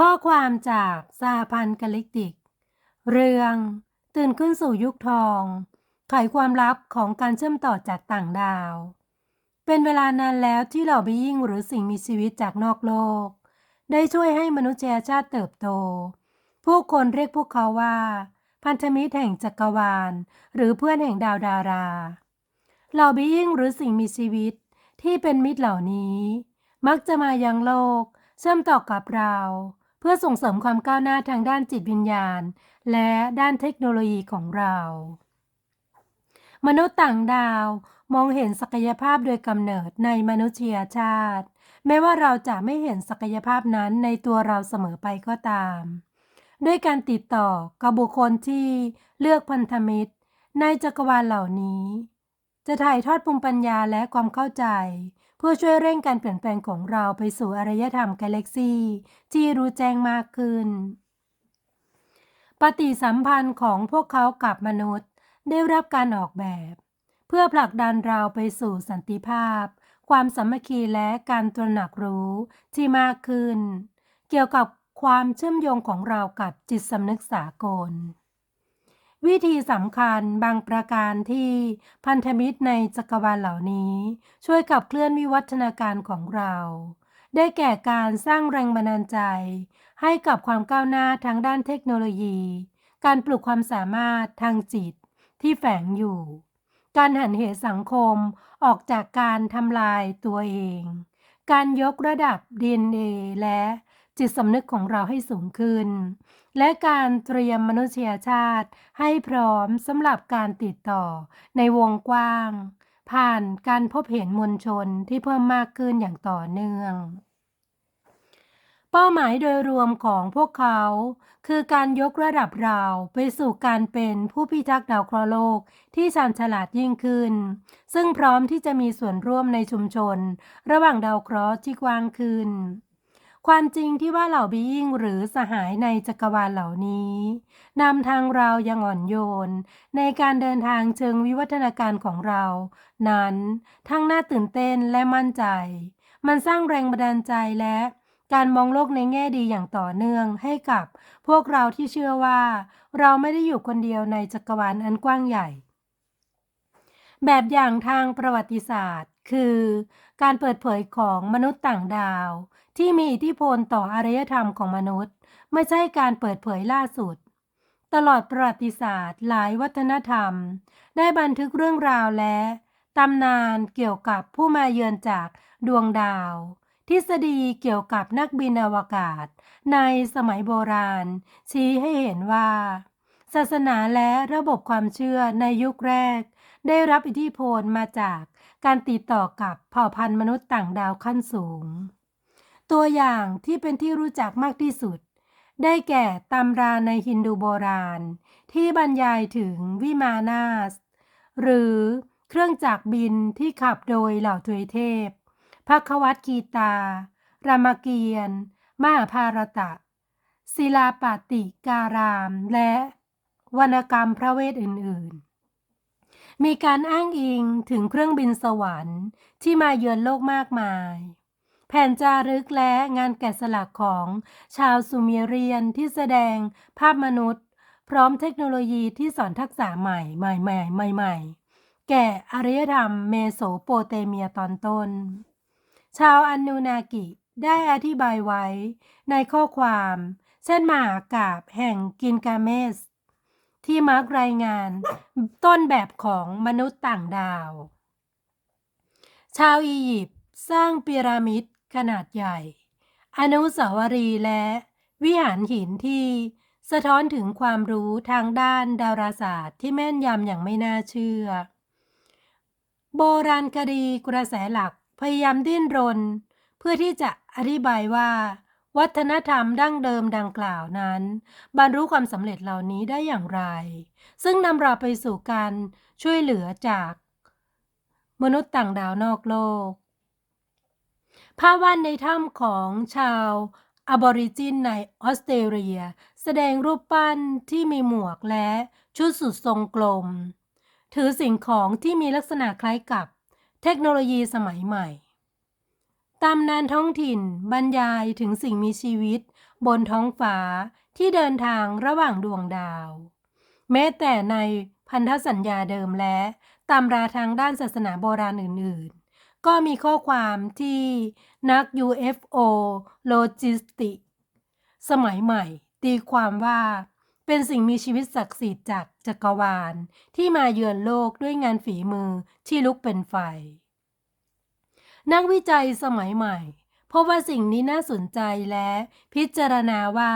ข้อความจากสหพันธ์กาลิกติก เรื่องตื่นขึ้นสู่ยุคทอง ไขความลับของการเชื่อมต่อจากต่างดาว เป็นเวลานานแล้วที่เหล่าบียิ่งหรือสิ่งมีชีวิตจากนอกโลก ได้ช่วยให้มนุษยชาติเติบโต ผู้คนเรียกพวกเขาว่า พันธมิตรแห่งจักรวาล หรือเพื่อนแห่งดาวดารา เหล่าบียิ่งหรือสิ่งมีชีวิตที่เป็นมิตรเหล่านี้ มักจะมายังโลกเชื่อมต่อกับเรา พื่อส่งเสริมความก้าวหน้าทางด้านจิตวิญญาณ และด้านเทคโนโลยีของเรา มนุษย์ต่างดาวมองเห็นศักยภาพโดยกำเนิดในมนุษยชาติ แม้ว่าเราจะไม่เห็นศักยภาพนั้นในตัวเราเสมอไปก็ตาม ด้วยการติดต่อกับบุคคลที่เลือกพันธมิตร ในจักรวาลเหล่านี้ จะถ่ายทอดภูมิปัญญาและความเข้าใจ เพื่อช่วยเร่งการเปลี่ยนแปลงของเราไปสู่อารยธรรมกาแล็กซี่ที่รู้แจ้งมากขึ้น ปฏิสัมพันธ์ของพวกเขากับมนุษย์ได้รับการออกแบบ เพื่อผลักดันเราไปสู่สันติภาพ ความสามัคคีและการตระหนักรู้ที่มากขึ้น เกี่ยวกับความเชื่อมโยงของเรากับจิตสำนึกสากล วิธีสำคัญบางประการที่พันธมิตรในจักรวาลเหล่านี้ ช่วยขับเคลื่อนวิวัฒนาการของเรา ได้แก่การสร้างแรงบันดาลใจ ให้กับความก้าวหน้าทางด้านเทคโนโลยี การปลุกความสามารถทางจิตที่แฝงอยู่ การหันเหสังคมออกจากการทำลายตัวเอง การยกระดับ DNA และ จิตสำนึกของเราให้สูงขึ้น และการเตรียมมนุษยชาติให้พร้อมสำหรับการติดต่อในวงกว้าง ผ่านการพบเห็นมวลชนที่เพิ่มมากขึ้นอย่างต่อเนื่องเป้าหมายโดยรวมของพวกเขา คือการยกระดับเราไปสู่การเป็นผู้พิทักษ์ดาวเคราะห์โลกที่ชาญฉลาดยิ่งขึ้น ซึ่งพร้อมที่จะมีส่วนร่วมในชุมชน ระหว่างดาวเคราะห์ที่กว้างขึ้น ความจริงที่ว่าเหล่าบียิ่งหรือสหายในจักรวาลเหล่านี้นำทางเรายังอ่อนโยน ในการเดินทางเชิงวิวัฒนาการของเรา นั้นทั้งน่าตื่นเต้นและมั่นใจ มันสร้างแรงบันดาลใจและการมองโลกในแง่ดีอย่างต่อเนื่องให้กับพวกเราที่เชื่อว่า เราไม่ได้อยู่คนเดียวในจักรวาลอันกว้างใหญ่ แบบอย่างทางประวัติศาสตร์ คือ การเปิดเผยของมนุษย์ต่างดาว ที่มีอิทธิพลต่ออารยธรรมของมนุษย์ ไม่ใช่การเปิดเผยล่าสุด ตลอดประวัติศาสตร์ หลายวัฒนธรรม ได้บันทึกเรื่องราวและตำนานเกี่ยวกับผู้มาเยือนจากดวงดาว ทฤษฎีเกี่ยวกับนักบินอวกาศ ในสมัยโบราณ ชี้ให้เห็นว่า ศาสนาและระบบความเชื่อในยุคแรก ได้รับอิทธิพลมาจาก การติดต่อกับเผ่าพันธุ์มนุษย์ต่างดาวขั้นสูง ตัวอย่างที่เป็นที่รู้จักมากที่สุด ได้แก่ตำราในฮินดูโบราณ ที่บรรยายถึงวิมานาส หรือเครื่องจักรบินที่ขับโดยเหล่าทวยเทพพระควัตกีตา รามเกียรติมหาภารตะ ศิลาปาติการาม และวรรณกรรมพระเวทอื่น ๆ มีการอ้างอิงถึงเครื่องบินสวรรค์ที่มาเยือนโลกมากมาย แผ่นจารึกและงานแกะสลักของชาวซูเมเรียนที่แสดงภาพมนุษย์ พร้อมเทคโนโลยีที่สอนทักษะใหม่ใหม่ใหม่ใหม่ใหม่แก่อารยธรรมเมโสโปเตเมียตอนต้น ชาวอันนูนากิได้อธิบายไว้ในข้อความ เช่นมหากาบแห่งกินกาเมส ที่มาร์กรายงานต้นแบบของมนุษย์ต่างดาว ชาวอียิปต์สร้างพีระมิดขนาดใหญ่ อนุสาวรีย์และวิหารหินที่สะท้อนถึงความรู้ทางด้านดาราศาสตร์ที่แม่นยำอย่างไม่น่าเชื่อ โบราณคดีกระแสหลักพยายามดิ้นรน เพื่อที่จะอธิบายว่า วัฒนธรรมดั้งเดิมดังกล่าวนั้น บรรลุความสำเร็จเหล่านี้ได้อย่างไร ซึ่งนำเราไปสู่การช่วยเหลือจากมนุษย์ต่างดาวนอกโลก ภาพวาดในถ้ำของชาวอบอริจินในออสเตรเลีย แสดงรูปปั้นที่มีหมวกและชุดสุดทรงกลม ถือสิ่งของที่มีลักษณะคล้ายกับเทคโนโลยีสมัยใหม่ ตำนานท้องถิ่นบรรยายถึงสิ่งมีชีวิต บนท้องฟ้าที่เดินทางระหว่างดวงดาว แม้แต่ในพันธสัญญาเดิมและตำราทางด้านศาสนาโบราณอื่น ๆ ก็มีข้อความที่นัก UFO โลจิสติก สมัยใหม่ ตีความว่าเป็นสิ่งมีชีวิตศักดิ์สิทธิ์จากจักรวาล ที่มาเยือนโลกด้วยงานฝีมือที่ลุกเป็นไฟ นักวิจัยสมัยใหม่พบว่าสิ่งนี้น่าสนใจและพิจารณาว่า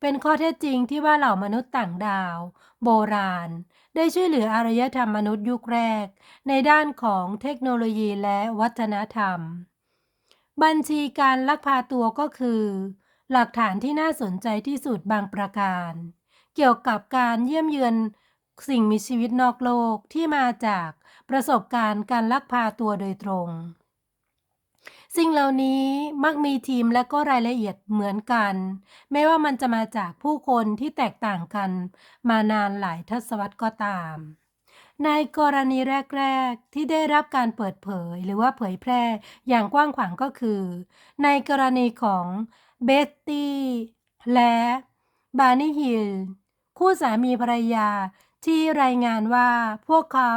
เป็นข้อเท็จจริงที่ว่าเหล่ามนุษย์ต่างดาว โบราณ ได้ช่วยเหลืออารยธรรมมนุษย์ยุคแรก ในด้านของเทคโนโลยีและวัฒนธรรม บัญชีการลักพาตัวก็คือ หลักฐานที่น่าสนใจที่สุดบางประการ เกี่ยวกับการเยี่ยมเยือนสิ่งมีชีวิตนอกโลกที่มาจากประสบการณ์การลักพาตัวโดยตรง สิ่งเหล่านี้มักมีทีมและก็รายละเอียดเหมือนกันไม่ว่ามันจะมาจากผู้คนที่แตกต่างกัน มานานหลายทศวรรษก็ตาม ในกรณีแรก ๆ ที่ได้รับการเปิดเผยหรือว่าเผยแพร่อย่างกว้างขวางก็คือ ในกรณีของเบตตี้และบาร์นีฮิลคู่สามีภรรยาที่รายงานว่าพวกเขา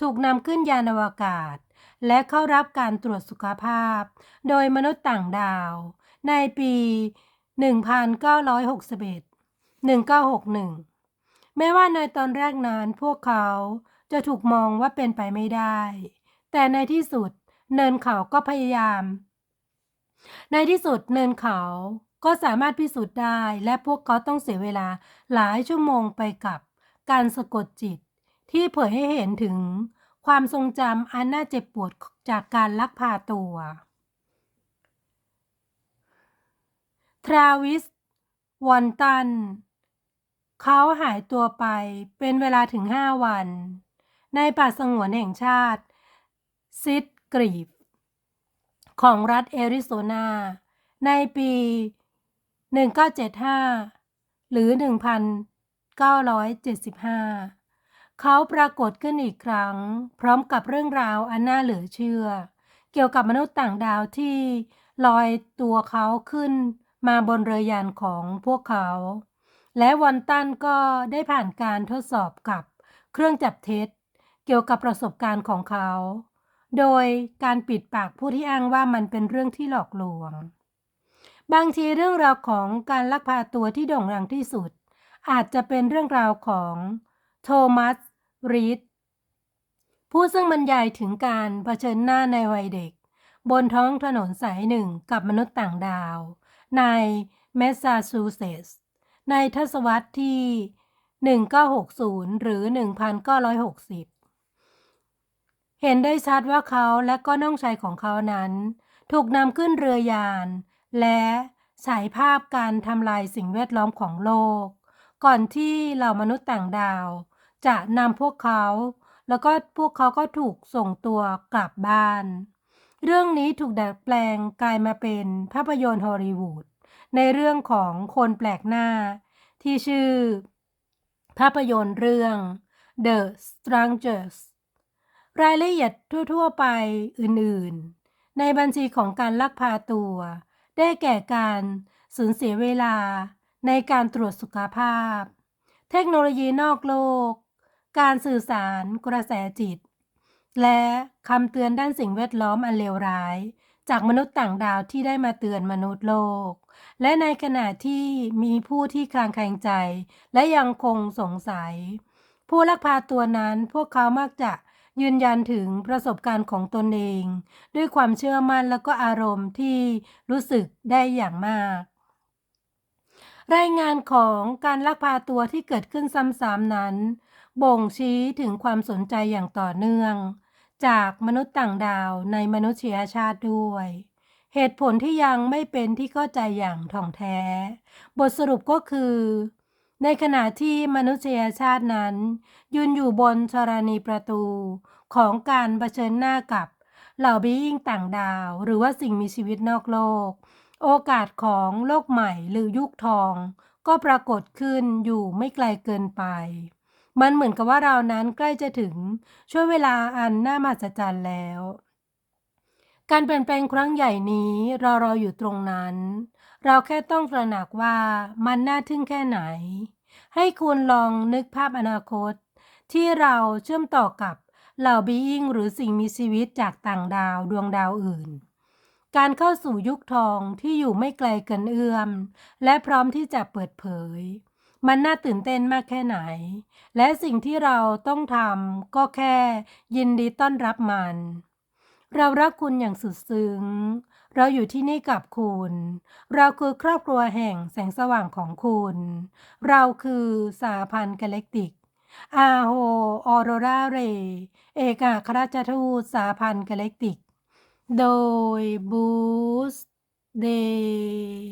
ถูกนำขึ้นยานอวกาศ และเข้ารับการตรวจสุขภาพ โดยมนุษย์ต่างดาว ในปี 1961 1961 แม้ว่าในตอนแรกนั้นพวกเขาจะถูกมองว่าเป็นไปไม่ได้ แต่ในที่สุดเนินเขาก็พยายาม ในที่สุดเนินเขาก็สามารถพิสูจน์ได้ และพวกเขาต้องเสียเวลาหลายชั่วโมงไปกับการสะกดจิตที่เผยให้เห็นถึง ความทรงจำอันน่าเจ็บปวดจากการลักพาตัว ทราวิส วอนตัน เขาหายตัวไปเป็นเวลาถึง5วัน ในป่าสงวนแห่งชาติ ซิดกรีฟของรัฐแอริโซนา ในปี 1975 หรือ 1975 เขาปรากฏขึ้นอีกครั้ง พร้อมกับเรื่องราวอันน่าเหลือเชื่อ เกี่ยวกับมนุษย์ต่างดาวที่ลอยตัวเขาขึ้นมาบนเรือยานของพวกเขา และวันตันก็ได้ผ่านการทดสอบกับเครื่องจับเท็จ เกี่ยวกับประสบการณ์ของเขา โดยการปิดปากผู้ที่อ้างว่ามันเป็นเรื่องที่หลอกลวง บางทีเรื่องราวของการลักพาตัวที่โด่งดังที่สุด อาจจะเป็นเรื่องราวของโทมัส รีดผู้ซึ่งบรรยายถึงการเผชิญหน้าในวัยเด็ก บนท้องถนนสายหนึ่งกับมนุษย์ต่างดาว ในแมสซาชูเซตส์ในทศวรรษที่ 1960 หรือ 1960 เห็นได้ชัดว่าเขาและก็น้องชายของเขานั้น ถูกนำขึ้นเรือยาน และฉายภาพการทำลายสิ่งแวดล้อมของโลก ก่อนที่เหล่ามนุษย์ต่างดาว จะนำพวกเขา แล้วก็พวกเขาก็ถูกส่งตัวกลับบ้าน เรื่องนี้ถูกดัดแปลงกลายมาเป็นภาพยนตร์ฮอลลีวูดในเรื่องของคนแปลกหน้า ที่ชื่อ ภาพยนตร์เรื่อง The Strangers รายละเอียดทั่ว ๆ ไปอื่นๆ ในบัญชีของการลักพาตัว ได้แก่การสูญเสียเวลาในการตรวจสุขภาพ เทคโนโลยีนอกโลก การสื่อสาร กระแสจิต และคำเตือนด้านสิ่งแวดล้อมอันเลวร้าย จากมนุษย์ต่างดาวที่ได้มาเตือนมนุษย์โลก และในขณะที่มีผู้ที่คลางแคลงใจ และยังคงสงสัย ผู้ลักพาตัวนั้นพวกเขามักจะยืนยันถึงประสบการณ์ของตนเอง ด้วยความเชื่อมั่นและก็อารมณ์ที่รู้สึกได้อย่างมาก รายงานของการลักพาตัวที่เกิดขึ้นซ้ำๆนั้น บ่งชี้ถึงความสนใจอย่างต่อเนื่อง จากมนุษย์ต่างดาวในมนุษยชาติด้วย เหตุผลที่ยังไม่เป็นที่เข้าใจอย่างถ่องแท้ บทสรุปก็คือ ในขณะที่มนุษยชาตินั้น ยืนอยู่บนธรณีประตูของการเผชิญหน้ากับเหล่าบีอิงต่างดาว หรือว่าสิ่งมีชีวิตนอกโลก โอกาสของโลกใหม่หรือยุคทอง ก็ปรากฏขึ้นอยู่ไม่ไกลเกินไป มันเหมือนกับว่าเรานั้นใกล้จะถึงช่วงเวลาอันน่ามหัศจรรย์แล้ว การเปลี่ยนแปลงครั้งใหญ่นี้รอเราอยู่ตรงนั้น เราแค่ต้องตระหนักว่ามันน่าทึ่งแค่ไหน ให้คุณลองนึกภาพอนาคต ที่เราเชื่อมต่อกับเหล่าบีอิงหรือสิ่งมีชีวิตจากต่างดาวดวงดาวอื่น การเข้าสู่ยุคทองที่อยู่ไม่ไกลเกินเอื้อม และพร้อมที่จะเปิดเผย มันน่าตื่นเต้นมากแค่ไหน และสิ่งที่เราต้องทำก็แค่ยินดีต้อนรับมัน เรารักคุณอย่างสุดซึ้ง เราอยู่ที่นี่กับคุณ เราคือครอบครัวแห่งแสงสว่างของคุณ เราคือสาพันธ์กาแล็กติกอาโฮออโรราเร เอกอัครราชทูตสาพันธ์กาแล็กติก โดยบูสเดย์